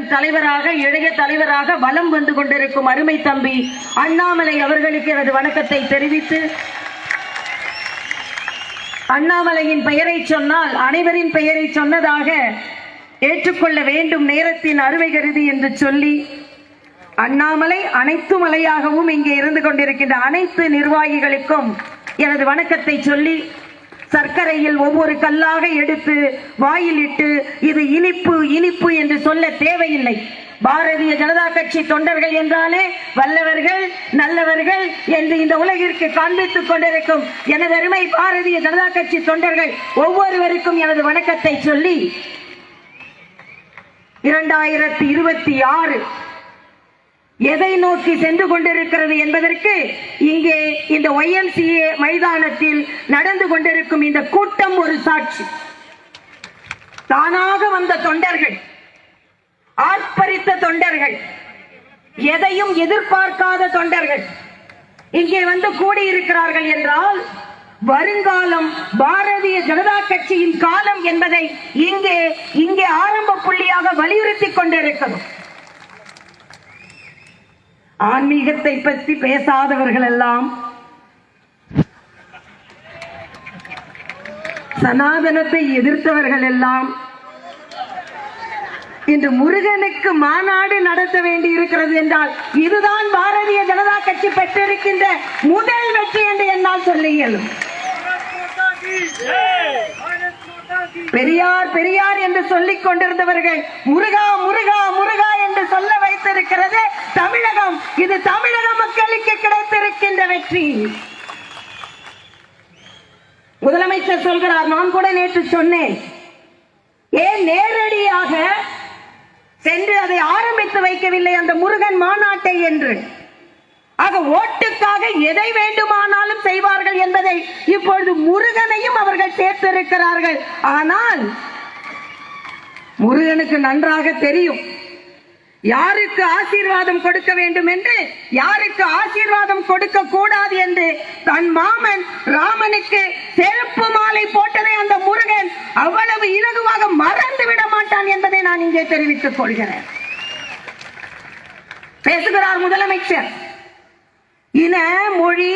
பெரும் தலைவராக இளைய தலைவராக வலம் வந்து கொண்டிருக்கும் அருமை தம்பி அண்ணாமலை அவர்களுக்கு எனது வணக்கத்தை தெரிவித்து அண்ணாமலையின் பெயரை சொன்னால் அனைவரின் பெயரை சொன்னதாக ஏற்றுக்கொள்ள வேண்டும் நேரத்தின் அருமை கருதி என்று சொல்லி அண்ணாமலை அனைத்து மலையாகவும் இங்கே இருந்து கொண்டிருக்கின்ற அனைத்து நிர்வாகிகளுக்கும் எனது வணக்கத்தை சொல்லி சர்க்கரையில் ஒவ்வொரு கல்லாக எடுத்து வாயிலிட்டு இது இனிப்பு இனிப்பு என்று சொல்ல தேவையில்லை. பாரதிய ஜனதா கட்சி தொண்டர்கள் என்றாலே வல்லவர்கள் நல்லவர்கள் என்று இந்த உலகிற்கு காண்பித்துக் கொண்டிருக்கும் எனது அருமை பாரதிய ஜனதா கட்சி தொண்டர்கள் ஒவ்வொருவருக்கும் எனது வணக்கத்தை சொல்லி இரண்டாயிரத்தி இருபத்தி ஆறு எதை நோக்கி சென்று கொண்டிருக்கிறது என்பதற்கு இங்கே இந்த ஒய்எம்சிஏ மைதானத்தில் நடந்து கொண்டிருக்கும் இந்த கூட்டம் ஒரு சாட்சி. தானாக வந்த தொண்டர்கள் ஆர்ப்பரித்த தொண்டர்கள் எதையும் எதிர்பார்க்காத தொண்டர்கள் இங்கே வந்து கூடியிருக்கிறார்கள் என்றால் வருங்காலம் பாரதிய ஜனதா கட்சியின் காலம் என்பதை இங்கே இங்கே ஆரம்ப புள்ளியாக வலியுறுத்தி கொண்டிருக்கிறோம் ஆன்மீகத்தை பற்றி பேசாதவர்கள் எல்லாம் சனாதனத்தை எதிர்த்தவர்கள் எல்லாம் இன்று முருகனுக்கு மாநாடு நடத்த வேண்டி இருக்கிறது என்றால் இதுதான் பாரதிய ஜனதா கட்சி பெற்றிருக்கின்ற முதல் வெற்றி என்று என்னால் சொல்ல இயலும். பெரியார் பெரியார் என்று சொல்லிக் கொண்டிருந்தவர்கள் முருகா முருகா முருகா என்று சொல்ல கிடைத்திருக்கிறது தமிழகம். இது தமிழக மக்களுக்கு கிடைத்திருக்கின்ற வெற்றி. முதலமைச்சர் சொல்கிறார் நான் கூட நேற்று சொன்னேன். ஏன் நேரடியாக சென்று அதை ஆரம்பித்து வைக்கவில்லை அந்த முருகன் மாநாட்டை என்று? ஆக ஓட்டுக்காக எதை வேண்டுமானாலும் செய்வார்கள் என்பதை இப்பொழுது முருகனையும் அவர்கள் சேர்த்திருக்கிறார்கள். ஆனால் முருகனுக்கு நன்றாக தெரியும். யாருக்கு ஆசீர்வாதம் கொடுக்க வேண்டும் என்று யாருக்கு ஆசீர்வாதம் கொடுக்க கூடாது என்று தன் மாமன் ராமனுக்கு செருப்பு மாலை போட்டதை அந்த முருகன் அவ்வளவு இலகுவாக மறந்து விட மாட்டான் என்பதை நான் இங்கே தெரிவித்துக் கொள்கிறேன். பேசுகிறார் முதலமைச்சர். இன மொழி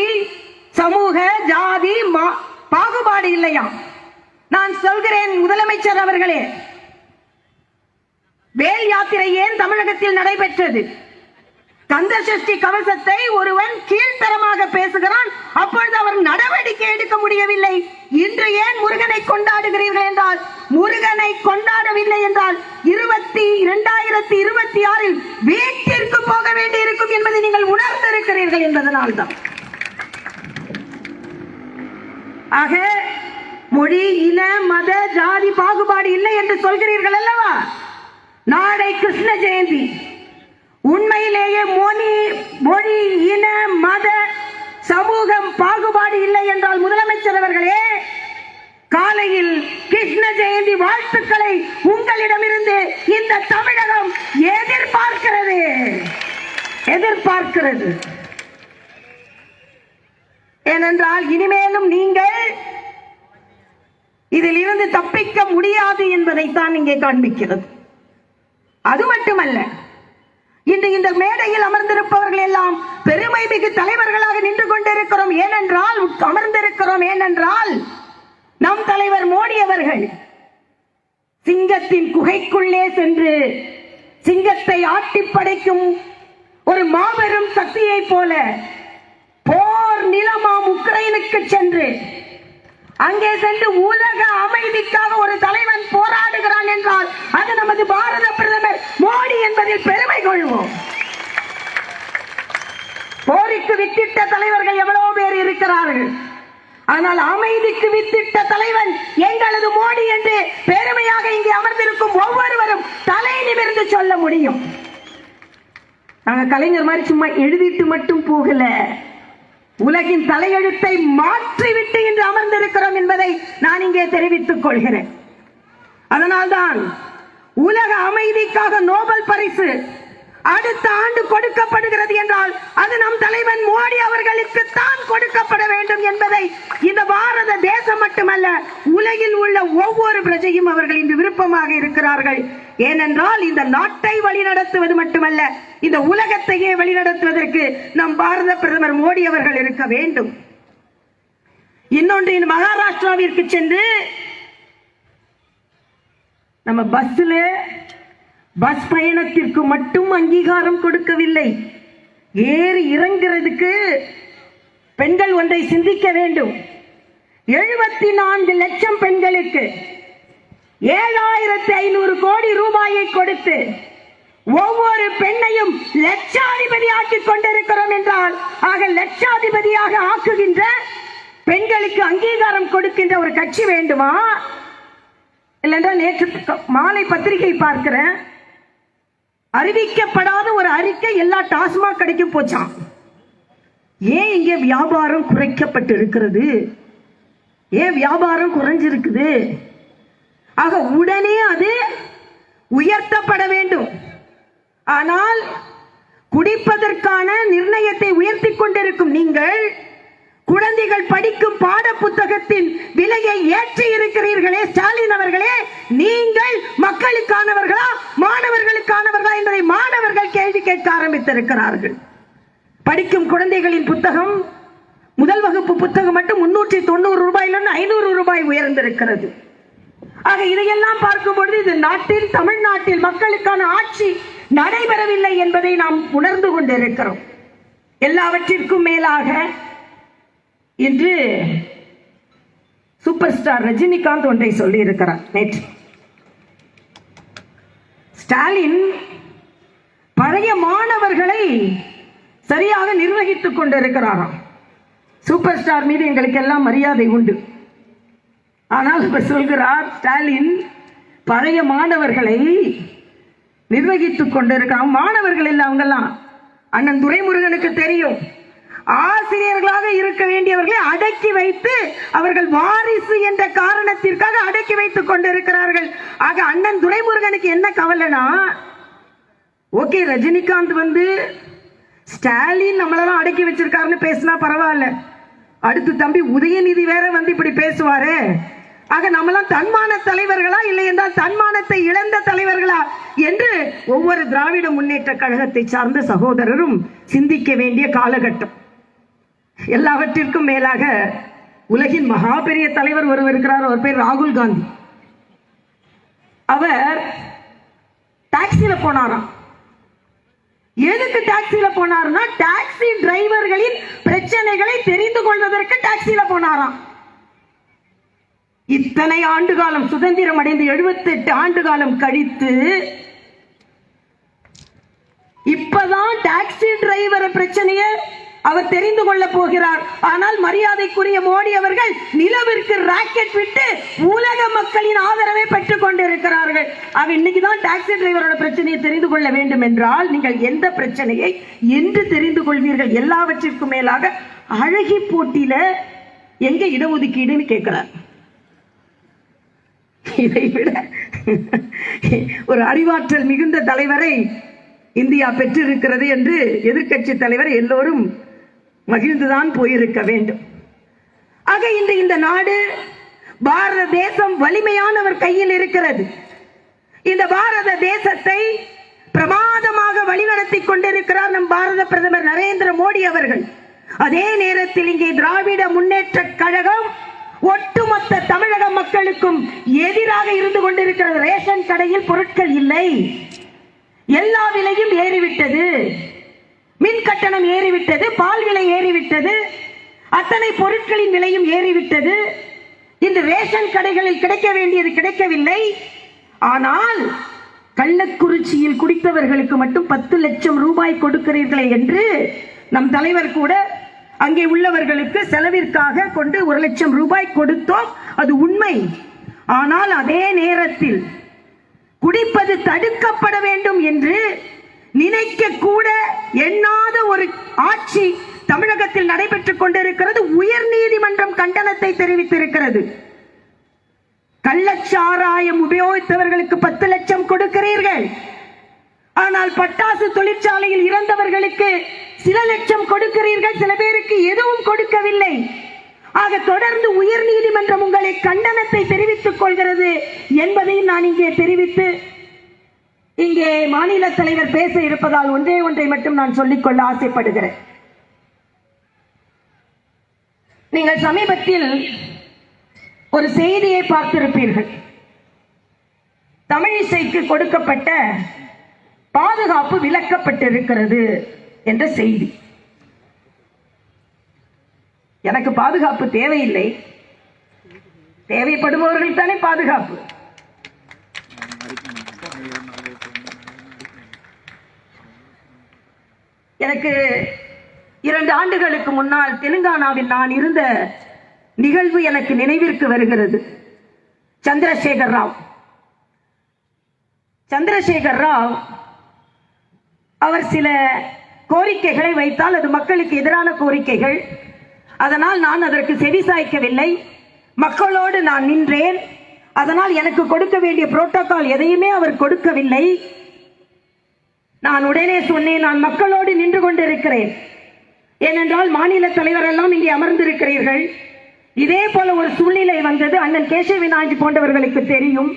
சமூக ஜாதி மா- பாகுபாடு இல்லையா நான் சொல்கிறேன் முதலமைச்சர் அவர்களே வேல் யாத்திரை ஏன் தமிழகத்தில் நடைபெற்றது? கந்த சஷ்டி கவசத்தை ஒருவன் கீழ்த்தரமாக பேசுகிறான் அப்பொழுது அவர் நடவடிக்கை எடுக்க முடியவில்லை. இன்று ஏன் முருகனை கொண்டாடுகிறீர்கள் என்றால் முருகனை கொண்டாடவில்லை என்றால் இருபத்தி இரண்டாயிரத்தி இருபத்தி ஆறில் வீட்டிற்கு போக வேண்டி இருக்கும் என்பதை நீங்கள் உணர்ந்திருக்கிறீர்கள் என்பதனால்தான். ஆக மொழி இன மத ஜாதி பாகுபாடு இல்லை என்று சொல்கிறீர்கள் அல்லவா? நாளை கிருஷ்ண ஜெயந்தி. உண்மையிலேயே மொழி மொழி இன மத சமூகம் பாகுபாடு இல்லை என்றால் முதலமைச்சர் அவர்களே காலையில் கிருஷ்ண ஜெயந்தி வாழ்த்துக்களை உங்களிடமிருந்து இந்த தமிழகம் எதிர்பார்க்கிறது. எதிர்பார்க்கிறது. ஏனென்றால் இனிமேலும் நீங்கள் இதில் இருந்து தப்பிக்க முடியாது என்பதைத்தான் இங்கே காண்பிக்கிறது. அது மட்டுமல்ல இன்று இந்த மேடையில் அமர்ந்திருப்பவர்கள் எல்லாம் பெருமை மிகு தலைவர்களாக நின்று கொண்டிருக்கிறோம். ஏனென்றால் அமர்ந்திருக்கிறோம். ஏனென்றால் நம் தலைவர் மோடி அவர்கள் சிங்கத்தின் குகைக்குள்ளே சென்று சிங்கத்தை ஆட்டி படைக்கும் ஒரு மாபெரும் சக்தியை போல போர் நிலமாம் உக்ரைனுக்கு சென்று அங்கே சென்று உலக அமைதிக்காக ஒரு தலைவன் போராடுகிறான் என்றால் அது நமது பாரத பிரதமர் மோடி என்பதில் பெருமை கொள்வோம். போருக்கு வித்திட்ட தலைவர்கள் எவ்வளவு பேர் இருக்கிறார்கள். ஆனால் அமைதிக்கு வித்திட்ட தலைவன் எங்களது மோடி என்று பெருமையாக இங்கே அமர்ந்திருக்கும் ஒவ்வொருவரும் தலை நிமிர்ந்து சொல்ல முடியும். நாங்க கலைஞர் மாதிரி சும்மா எழுதிட்டு மட்டும் போகல. உலகின் தலையெழுத்தை மாற்றிவிட்டு இன்று அமர்ந்திருக்கிறோம் என்பதை நான் இங்கே தெரிவித்துக் கொள்கிறேன். அதனால்தான் உலக அமைதிக்காக நோபல் பரிசு அடுத்த ஆண்டு கொடுக்கப்படுகிறது என்றால் அது நம் தலைவன் மோடி அவர்களுக்கு தான் கொடுக்கப்பட வேண்டும் என்பதை இந்த பாரத தேசம் மட்டுமல்ல உலகில் உள்ள ஒவ்வொரு பிரஜையும் அவர்கள் இன்று விருப்பமாக இருக்கிறார்கள். ஏனென்றால் இந்த நாட்டை வழிநடத்துவது மட்டுமல்ல இந்த உலகத்தையே வழிநடத்துவதற்கு நம் பாரத பிரதமர் மோடி அவர்கள் இருக்க வேண்டும். இன்னொன்று இந்த மகாராஷ்டிராவிற்கு சென்று நம்ம பஸ்ல பஸ் பயணத்திற்கு மட்டும் அங்கீகாரம் கொடுக்கவில்லை. ஏறி இறங்குறதுக்கு பெண்கள் ஒன்றை சிந்திக்க வேண்டும். எழுபத்தி நான்கு லட்சம் பெண்களுக்கு ஏழாயிரத்தி ஐநூறு கோடி ரூபாயை கொடுத்து ஒவ்வொரு பெண்ணையும் லட்சாதிபதி ஆக்கிக் கொண்டிருக்கிறோம் என்றால் ஆக லட்சாதிபதியாக ஆக்குகின்ற பெண்களுக்கு அங்கீகாரம் கொடுக்கின்ற ஒரு கட்சி வேண்டுமா? இல்லைன்றா நேற்று மாலை பத்திரிகை பார்க்கிறேன். அறிவிக்கப்படாத ஒரு அறிக்கை எல்லா டாஸ்மாக் கடைக்கும் போச்சாம். ஏன் இங்கே வியாபாரம் குறைக்கப்பட்டு இருக்கிறது ஏன் வியாபாரம் குறைஞ்சிருக்குது? ஆக உடனே அது உயர்த்தப்பட வேண்டும். ஆனால் குடிப்பதற்கான நிர்ணயத்தை உயர்த்தி கொண்டிருக்கும் நீங்கள் குழந்தைகள் படிக்க பாட புத்தகத்தின் விலையை ஏற்றி இருக்கிறீர்களே ஸ்டாலின் அவர்களே நீங்கள் மக்களுக்கானவர்களா மாணவர்களுக்கானவர்களா என்பதை மாணவர்கள் கேள்வி கேட்க சொன்னார்கள் படிக்கும் குழந்தைகளின் புத்தகம் முதல் வகுப்பு புத்தகம் மட்டும் முன்னூற்றி தொண்ணூறு ரூபாயிலிருந்து ஐநூறு ரூபாய் உயர்ந்திருக்கிறது. ஆக இதையெல்லாம் பார்க்கும் பொழுது இது நாட்டில் தமிழ்நாட்டில் மக்களுக்கான ஆட்சி நடைபெறவில்லை என்பதை நாம் உணர்ந்து கொண்டிருக்கிறோம். எல்லாவற்றிற்கும் மேலாக இன்று சூப்பர் ஸ்டார் ரஜினிகாந்த் ஒன்றை சொல்லி இருக்கிறார் நேற்று. ஸ்டாலின் பழைய மாணவர்களை சரியாக நிர்வகித்துக் கொண்டிருக்கிறாராம். சூப்பர் ஸ்டார் மீது எங்களுக்கு எல்லாம் மரியாதை உண்டு. ஆனால் இப்ப சொல்கிறார் ஸ்டாலின் பழைய மாணவர்களை நிர்வகித்துக் கொண்டிருக்கிறார். மாணவர்கள் இல்லை அவங்கெல்லாம். அண்ணன் துரைமுருகனுக்கு தெரியும். ஆசிரியர்களாக இருக்க வேண்டியவர்களை அடக்கி வைத்து அவர்கள் வாரிசு என்ற காரணத்திற்காக அடக்கி வைத்துக் கொண்டிருக்கிறார்கள். ஆக அண்ணன் துரைமுருகனுக்கு என்ன கவலைனா ஓகே ரஜினிகாந்த் வந்து ஸ்டாலின் நம்மளெல்லாம் அடக்கி வச்சிருக்காருன்னு பேசினா பரவாயில்ல. அடுத்து தம்பி உதயநிதி வேற வந்து இப்படி பேசுவாரு. ஆக நம்மளாம் தன்மான தலைவர்களா இல்லை என்றால் தன்மானத்தை இழந்த தலைவர்களா என்று ஒவ்வொரு திராவிட முன்னேற்ற கழகத்தை சார்ந்த சகோதரரும் சிந்திக்க வேண்டிய காலகட்டம். எல்லாவற்றிற்கும் மேலாக உலகின் மகா பெரிய தலைவர் ஒருவர் இருக்கிறார் அவர் பேர் ராகுல் காந்தி. அவர் டாக்ஸியில் போனாராம். எதுக்கு டாக்ஸில போனாருன்னா டாக்ஸி டிரைவர்களின் பிரச்சனைகளை தெரிந்து கொள்வதற்கு டாக்ஸில போனாராம். இத்தனை ஆண்டு காலம் சுதந்திரம் அடைந்து 78 ஆண்டு காலம் கழித்து இப்பதான் டாக்ஸி டிரைவர் பிரச்சனையை அவர் தெரிந்து கொள்ள போகிறார். ஆனால் மரியாதைக்குரிய மோடி அவர்கள் நிலவிற்கு ராக்கெட் விட்டு உலக மக்களின் ஆதரவை பெற்றுக் கொண்டிருக்கிறார்கள். ஆக இன்னைக்கு தான் டாக்ஸி டிரைவரோட பிரச்சனையை தெரிந்து கொள்ள வேண்டும் என்றால் நீங்கள் எந்த பிரச்சனையை என்று தெரிந்து கொள்வீர்கள். எல்லாவற்றிற்கும் மேலாக அழகி போட்டியில எங்க இடஒதுக்கீடுன்னு கேட்கிறார் இதை விட ஒரு அறிவாற்றல் மிகுந்த தலைவரை இந்தியா பெற்றிருக்கிறது என்று எதிர்க்கட்சி தலைவர் எல்லோரும் மகிழ்ந்துதான் போயிருக்க வேண்டும். ஆக இன்று இந்த நாடு பாரத தேசம் வலிமையானவர் கையில் இருக்கிறது. இந்த பாரத தேசத்தை பிரமாதமாக வழிநடத்தி கொண்டிருக்கிறார் நம் பாரத பிரதமர் நரேந்திர மோடி அவர்கள். அதே நேரத்தில் இங்கே திராவிட முன்னேற்ற கழகம் ஒட்டுமொத்த தமிழக மக்களுக்கும் எதிராக இருந்து கொண்டிருக்கிறது ரேஷன் கடையில் பொருட்கள் இல்லை. எல்லா விலையும் ஏறிவிட்டது. மின் கட்டணம் ஏறிவிட்டது பால் விலை ஏறிவிட்டது அத்தனை பொருட்களின் விலையும் ஏறிவிட்டது. இந்த ரேஷன் கடைகளில் கிடைக்க வேண்டியது கிடைக்கவில்லை. ஆனால் கள்ளக்குறிச்சியில் குடித்தவர்களுக்கு மட்டும் பத்து லட்சம் ரூபாய் கொடுக்கிறீர்களே என்று நம் தலைவர் கூட அங்கே உள்ளவர்களுக்கு செலவிற்காக கொண்டு ஒரு லட்சம் ரூபாய் கொடுத்தோம். அது உண்மை. ஆனால் அதே நேரத்தில் குடிப்பது தடுக்கப்பட வேண்டும் என்று நினைக்க கூட எண்ணாத ஒரு ஆட்சி தமிழகத்தில் நடைபெற்றுக் கொண்டிருக்கிறது. உயர் நீதிமன்றம் கண்டனத்தை தெரிவித்திருக்கிறது. கள்ளச்சாராயம் உபயோகித்தவர்களுக்கு பத்து லட்சம் கொடுக்கிறீர்கள். ஆனால் பட்டாசு தொழிற்சாலையில் இறந்தவர்களுக்கு சில லட்சம் கொடுக்கிறீர்கள். சில பேருக்கு எதுவும் கொடுக்கவில்லை. ஆக தொடர்ந்து உயர் நீதிமன்றம் உங்களை கண்டனத்தை தெரிவித்துக் கொள்கிறது என்பதையும் நான் இங்கே தெரிவித்து இங்கே மாநில தலைவர் பேச இருப்பதால் ஒன்றே ஒன்றை மட்டும் நான் சொல்லிக்கொள்ள ஆசைப்படுகிறேன். நீங்கள் சமீபத்தில் ஒரு செய்தியை பார்த்திருப்பீர்கள். தமிழிசைக்கு கொடுக்கப்பட்ட பாதுகாப்பு விலக்கப்பட்டிருக்கிறது என்ற செய்தி. எனக்கு பாதுகாப்பு தேவையில்லை. தேவைப்படுபவர்கள் தானே பாதுகாப்பு. எனக்கு இரண்டு ஆண்டுகளுக்கு முன்னால் தெலுங்கானாவில் நான் இருந்த நிகழ்வு எனக்கு நினைவிற்கு வருகிறது. சந்திரசேகர் ராவ். சந்திரசேகர் ராவ் அவர் சில கோரிக்கைகளை வைத்தால் அது மக்களுக்கு எதிரான கோரிக்கைகள். அதனால் நான் அதற்கு செவிசாய்க்கவில்லை மக்களோடு நான் நின்றேன். அதனால் எனக்கு கொடுக்க வேண்டிய புரோட்டோகால் எதையுமே அவர் கொடுக்கவில்லை. நான் உடனே சொன்னேன் நான் மக்களோடு நின்று கொண்டிருக்கிறேன். ஏனென்றால் மாநில தலைவர் எல்லாம் இங்கே அமர்ந்திருக்கிறீர்கள். இதே போல ஒரு சூழ்நிலை வந்தது. அண்ணன் கேசவிநாயகி போன்றவர்களுக்கு தெரியும்.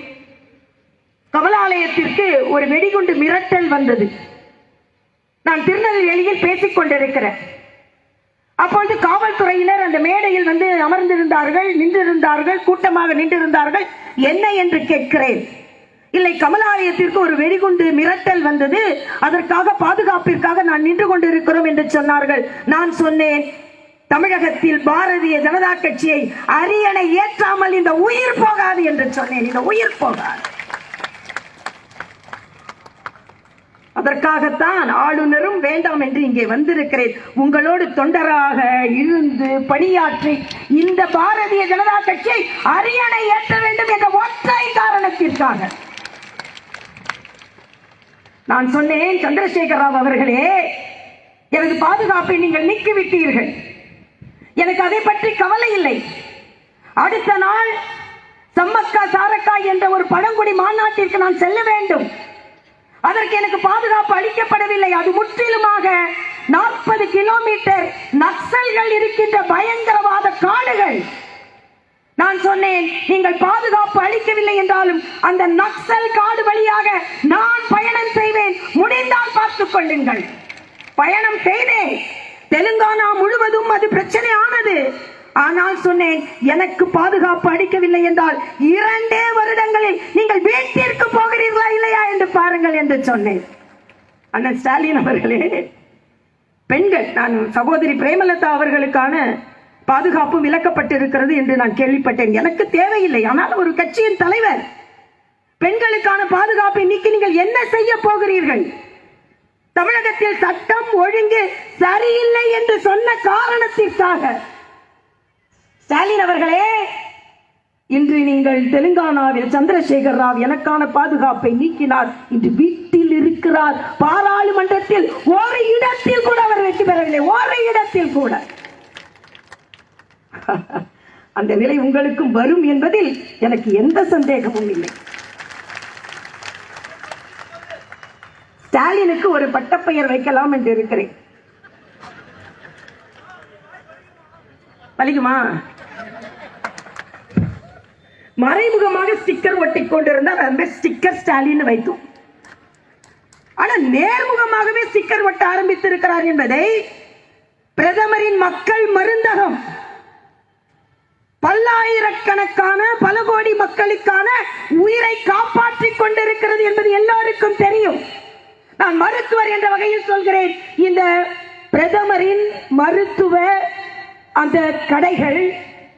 கமலாலயத்திற்கு ஒரு வெடிகுண்டு மிரட்டல் வந்தது. நான் திருநெல்வேலியில் பேசிக் கொண்டிருக்கிறேன். அப்பொழுது காவல்துறையினர் அந்த மேடையில் வந்து அமர்ந்திருந்தார்கள் நின்றிருந்தார்கள் கூட்டமாக நின்றிருந்தார்கள். என்ன என்று கேட்கிறேன். இல்லை கமலாலயத்திற்கு ஒரு வெடிகுண்டு மிரட்டல் வந்தது. அதற்காக பாதுகாப்பிற்காக நான் நின்று கொண்டிருக்கிறோம் என்று சொன்னார்கள். நான் சொன்னேன் தமிழகத்தில் பாரதிய ஜனதா கட்சியை அரியணை ஏற்றாமல் இந்த உயிர் போகாது என்று சொன்னேன். இந்த உயிர் போகாது. அதற்காகத்தான் ஆளுநரும் வேண்டாம் என்று இங்கே வந்திருக்கிறேன். உங்களோடு தொண்டராக இருந்து பணியாற்றி இந்த பாரதிய ஜனதா கட்சியை அரியணை ஏற்ற வேண்டும் என்ற ஒற்றை காரணத்திற்காக. நான் சொன்னேன் சந்திரசேகர் ராவ் அவர்களே எனது பாதுகாப்பை நீங்கள் நீக்கிவிட்டீர்கள். எனக்கு அதை பற்றி கவலை இல்லை. அடுத்த நாள் சம்மக்கா சாரக்கா என்ற ஒரு பழங்குடி மாநாட்டிற்கு நான் செல்ல வேண்டும். அதற்கு எனக்கு பாதுகாப்பு அளிக்கப்படவில்லை. அது முற்றிலுமாக நாற்பது கிலோமீட்டர் நக்சல்கள் இருக்கின்ற பயங்கர நான் சொன்னேன் நீங்கள் பாதுகாப்பு அளிக்கவில்லை என்றாலும் அந்த நக்சல் காடு வழியாக நான் பயணம் செய்வேன். முடிந்தால் பார்த்துக் கொள்ளுங்கள். பயணம் செய்தேன். தெலுங்கானா முழுவதும் அது பிரச்சனை ஆனது ஆனால் சொன்னேன் எனக்கு பாதுகாப்பு அளிக்கவில்லை என்றால் இரண்டே வருடங்களில் நீங்கள் வீட்டிற்கு போகிறீர்களா இல்லையா என்று பாருங்கள் என்று சொன்னேன். அண்ணன் ஸ்டாலின் அவர்களே பெண்கள் நான் சகோதரி பிரேமலதா அவர்களுக்கான பாதுகாப்பு விலக்கப்பட்டிருக்கிறது என்று நான் கேள்விப்பட்டேன். எனக்கு தேவையில்லை. ஆனால் ஒரு கட்சியின் தலைவர் பெண்களுக்கான பாதுகாப்பை நீக்கி நீங்கள் என்ன செய்ய போகிறீர்கள்? தமிழகத்தில் சட்டம் ஒழுங்கு சரியில்லை என்று சொன்ன காரணத்திற்காக. ஸ்டாலின் அவர்களே இன்று நீங்கள் தெலுங்கானாவில் சந்திரசேகர் ராவ் எனக்கான பாதுகாப்பை நீக்கினார். இன்று வீட்டில் இருக்கிறார். பாராளுமன்றத்தில் ஒரு இடத்தில் கூட அவர் வெற்றி பெறவில்லை. ஒரு இடத்தில் கூட. அந்த நிலை உங்களுக்கும் வரும் என்பதில் எனக்கு எந்த சந்தேகமும் இல்லை. ஸ்டாலினுக்கு ஒரு பட்டப்பெயர் வைக்கலாம் என்று இருக்கிறேன். வலிக்குமா? மறைமுகமாக ஸ்டிக்கர் ஒட்டி கொண்டிருந்தால் அந்த ஸ்டிக்கர் ஸ்டாலின் வைத்தோம் ஆனா நேர்முகமாகவே ஸ்டிக்கர் ஒட்ட ஆரம்பித்திருக்கிறார் என்பதை பிரதமரின் மக்கள் மருந்தகம் பல்லாயிரக்கணக்கான பல கோடி மக்களுக்கான உயிரை காப்பாற்றிக் கொண்டிருக்கிறது என்பது எல்லாருக்கும் தெரியும். நான் மருத்துவர் என்ற வகையில் சொல்கிறேன். இந்த பிரதமரின் மருத்துவ அந்த கடைகள்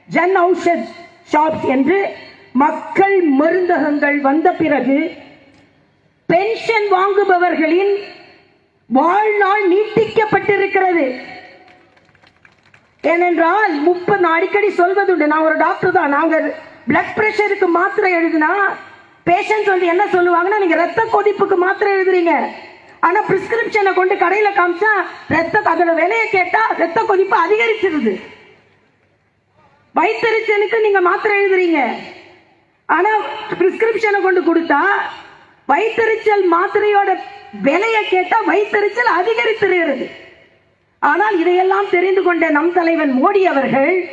ஜன் ஔஷத் ஷாப்ஸ் என்று மக்கள் மருந்தகங்கள் வந்த பிறகு பென்ஷன் வாங்குபவர்களின் வாழ்நாள் நீட்டிக்கப்பட்டிருக்கிறது. ஏனென்றால் முப்பது நான் அடிக்கடி சொல்வதுண்டு. நான் ஒரு டாக்டர் தான். நாங்க பிளட் பிரஷருக்கு மாத்திரை எழுதினா பேஷண்ட் வந்து என்ன சொல்லுவாங்கன்னா நீங்க ரத்த கொதிப்புக்கு மாத்திரை எழுதுறீங்க. ஆனா பிரிஸ்கிரிப்ஷனை கொண்டு கடையில காமிச்சா ரத்த அதோட விலையை கேட்டா ரத்த கொதிப்பு அதிகரிச்சிருது. வயிற்றுச்சலுக்கு நீங்க மாத்திரை எழுதுறீங்க. ஆனா பிரிஸ்கிரிப்ஷனை கொண்டு கொடுத்தா வயிற்றுச்சல் மாத்திரையோட விலையை கேட்டா வயிற்றுச்சல் அதிகரித்திருக்கிறது. ஆனால் இதையெல்லாம் தெரிந்து கொண்ட நம் தலைவன் மோடி அவர்கள்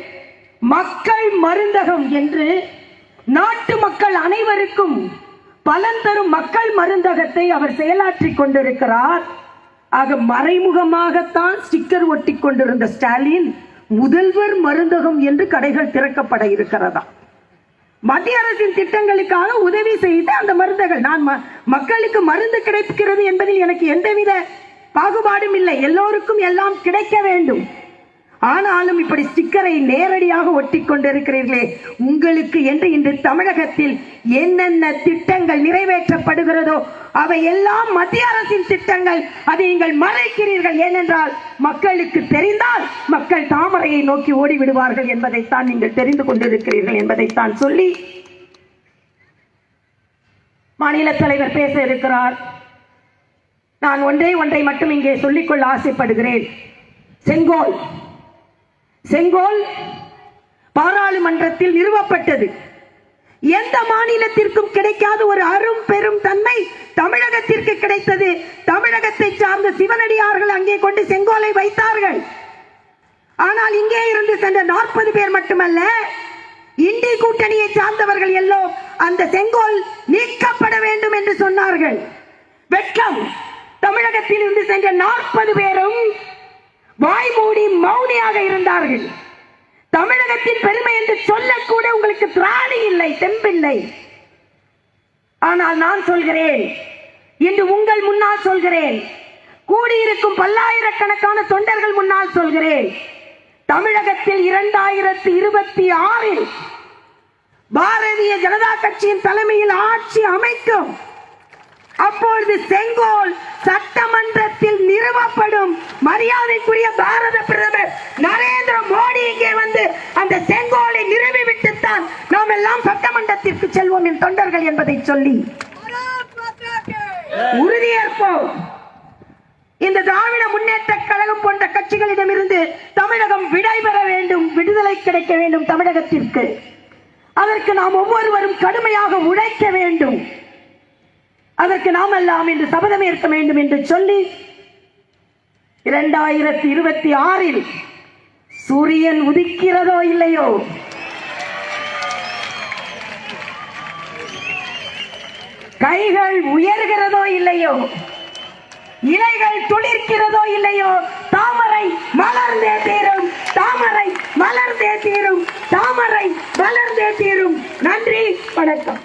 மக்கள் மருந்தகம் என்று நாட்டு மக்கள் அனைவருக்கும் பலன் தரும் மக்கள் மருந்தகத்தை அவர் செயலாற்றி கொண்டிருக்கிறார். ஆக மறைமுகமாகத்தான் ஸ்டிக்கர் ஒட்டி கொண்டிருந்த ஸ்டாலின் முதல்வர் மருந்தகம் என்று கடைகள் திறக்கப்பட இருக்கிறதா? மத்திய அரசின் திட்டங்களுக்காக உதவி செய்து அந்த மருந்துகள் நான் ம- மக்களுக்கு மருந்து கிடைக்கிறது என்பதில் எனக்கு எந்தவித பாகுபாடும் இல்லை. எல்லோருக்கும் எல்லாம் கிடைக்க வேண்டும். ஆனாலும் இப்படி ஸ்டிக்கரை நேரடியாக ஒட்டி கொண்டிருக்கிறீர்களே உங்களுக்கு என்று இன்று தமிழகத்தில் என்னென்ன திட்டங்கள் நிறைவேற்றப்படுகிறதோ அவை எல்லாம் மத்திய அரசின் திட்டங்கள். அதை நீங்கள் மறைக்கிறீர்கள். ஏனென்றால் மக்களுக்கு தெரிந்தால் மக்கள் தாமரையை நோக்கி ஓடிவிடுவார்கள் என்பதைத்தான் நீங்கள் தெரிந்து கொண்டிருக்கிறீர்கள் என்பதைத்தான் சொல்லி மாநில தலைவர் பேச இருக்கிறார். நான் ஒன்றே ஒன்றை மட்டும் இங்கே சொல்லிக்கொள்ள ஆசைப்படுகிறேன். செங்கோல். செங்கோல் பாராளுமன்றத்தில் நிறுவப்பட்டது. எந்த மாநிலத்திற்கும் கிடைக்காத ஒரு அரும் பெரும் தன்மை தமிழகத்திற்கு கிடைத்தது. தமிழகத்தை சார்ந்த சிவனடியார்கள் அங்கே கொண்டு செங்கோலை வைத்தார்கள். ஆனால் இங்கே இருந்து சென்ற நாற்பது பேர் மட்டுமல்ல இந்தி கூட்டணியை சார்ந்தவர்கள் எல்லோரும் அந்த செங்கோல் நீக்கப்பட வேண்டும் என்று சொன்னார்கள். வெட்கம். தமிழகத்தில் இருந்து சென்ற நாற்பது பேரும் வாய்மூடி மௌனியாக இருந்தார்கள். தமிழகத்தின் பெருமை என்று சொல்லக்கூட உங்களுக்கு திராணி இல்லை தெம்பில்லை. ஆனால் நான் சொல்கிறேன் என்று உங்கள் முன்னால் சொல்கிறேன் கூடியிருக்கும் பல்லாயிரக்கணக்கான தொண்டர்கள் முன்னால் சொல்கிறேன் தமிழகத்தில் இரண்டாயிரத்தி இருபத்தி ஆறில் பாரதிய ஜனதா கட்சியின் தலைமையில் ஆட்சி அமைக்கும் அப்பொழுது செங்கோல் சட்டமன்றத்தில் நிறுவப்படும் மரியாதைக்குரிய பாரத பிரதமர் நரேந்திர மோடி இங்கே வந்து அந்த செங்கோலை நிறுவிவிட்டுத்தான் நாம் எல்லாம் சட்டமன்றத்திற்கு செல்வோம் என் தொண்டர்கள் என்பதை சொல்லி உறுதியேற்போம். இந்த திராவிட முன்னேற்ற கழகம் போன்ற கட்சிகளிடமிருந்து தமிழகம் விடைபெற வேண்டும் விடுதலை கிடைக்க வேண்டும் தமிழகத்திற்கு. அதற்கு நாம் ஒவ்வொருவரும் கடுமையாக உழைக்க வேண்டும். அதற்கு நாம் எல்லாம் இன்று சபதம் ஏற்க வேண்டும் என்று சொல்லி இரண்டாயிரத்தி இருபத்தி ஆறில் சூரியன் உதிக்கிறதோ இல்லையோ? கைகள் உயர்கிறதோ இல்லையோ? இலைகள் துளிர்க்கிறதோ இல்லையோ? தாமரை மலர்ந்தே தீரும். தாமரை மலர்ந்தே தீரும். தாமரை மலர்ந்தே தீரும். நன்றி வணக்கம்.